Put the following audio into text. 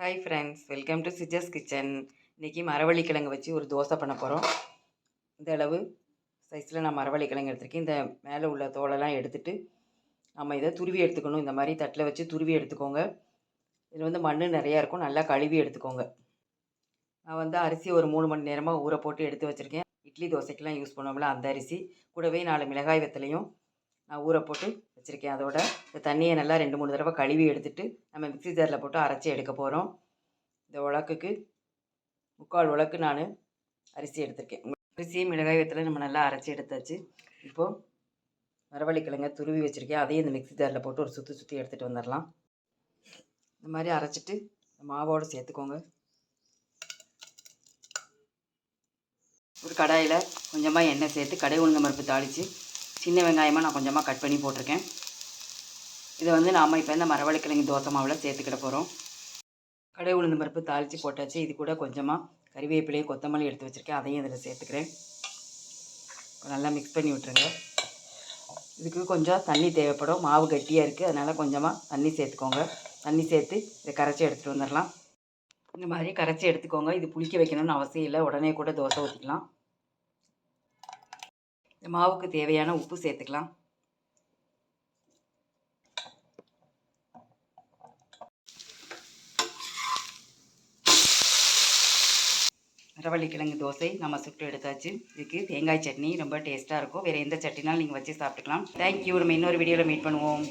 Hi friends welcome to Siji's kitchen இன்றைக்கி மரவள்ளி கிழங்கு வச்சு ஒரு தோசை பண்ண போகிறோம் இந்த அளவு சைஸில் நான் மரவள்ளி கிழங்கு எடுத்திருக்கேன். இந்த மேலே உள்ள தோலெல்லாம் எடுத்துகிட்டு நம்ம இதை துருவி எடுத்துக்கணும். இந்த மாதிரி தட்டில் வச்சு துருவி எடுத்துக்கோங்க. இதில் வந்து மண் நிறையா இருக்கும். நல்லா கழுவி எடுத்துக்கோங்க. நான் வந்து அரிசி ஒரு மூணு மணி நேரமாக ஊற போட்டு எடுத்து வச்சுருக்கேன். இட்லி தோசைக்கெலாம் யூஸ் பண்ணுவோம்ல அந்த அரிசி. கூடவே நாலு மிளகாய் வெத்தலையும் நான் ஊற போட்டு வச்சுருக்கேன். அதோட இந்த தண்ணியை நல்லா ரெண்டு மூணு தடவை கழுவி எடுத்துட்டு நம்ம மிக்ஸி ஜாரில் போட்டு அரைச்சி எடுக்க போகிறோம் இந்த உலக்குக்கு முக்கால் உலக்கு நான் அரிசி எடுத்திருக்கேன். அரிசி மிளகாய் வெத்தலை நம்ம நல்லா அரைச்சி எடுத்தாச்சு. இப்போது மரவள்ளிக்கிழங்க துருவி வச்சுருக்கேன். அதையும் இந்த மிக்ஸி ஜாரில் போட்டு ஒரு சுற்றி சுற்றி எடுத்துகிட்டு வந்துடலாம் இந்த மாதிரி அரைச்சிட்டு மாவோடு சேர்த்துக்கோங்க. ஒரு கடாயில் கொஞ்சமாக எண்ணெய் சேர்த்து கடை உளுந்த மரப்பு தாளித்து சின்ன வெங்காயமாக நான் கொஞ்சமாக கட் பண்ணி போட்டிருக்கேன். இதை வந்து நாம் இப்போ இந்த மரவள்ளிக்கிழங்கு தோசை மாவில் சேர்த்துக்கிட போகிறோம் கடை உளுந்து பருப்பு தாளித்து போட்டாச்சு. இது கூட கொஞ்சமாக கறிவேப்பிலையும் கொத்தமல்லி எடுத்து வச்சுருக்கேன். அதையும் இதில் சேர்த்துக்கிறேன். நல்லா மிக்ஸ் பண்ணி விட்டுருங்க. இதுக்கு கொஞ்சம் தண்ணி தேவைப்படும். மாவு கட்டியாக இருக்குது அதனால் கொஞ்சமாக தண்ணி சேர்த்துக்கோங்க. தண்ணி சேர்த்து இதை கரைச்சி எடுத்துகிட்டு வந்துடலாம் இந்த மாதிரி கரைச்சி எடுத்துக்கோங்க. இது புளிக்க வைக்கணும்னு அவசியம் இல்லை. உடனே கூட தோசை ஊற்றிக்கலாம் இந்த மாவுக்கு தேவையான உப்பு சேர்த்துக்கலாம். மரவள்ளி தோசை நம்ம சுட்டு எடுத்தாச்சு. இதுக்கு தேங்காய் சட்னி ரொம்ப டேஸ்ட்டாக இருக்கும். வேறு எந்த சட்னினாலும் நீங்கள் வச்சு சாப்பிட்டுக்கலாம். தேங்க்யூ நம்ம இன்னொரு வீடியோவில் மீட் பண்ணுவோம்.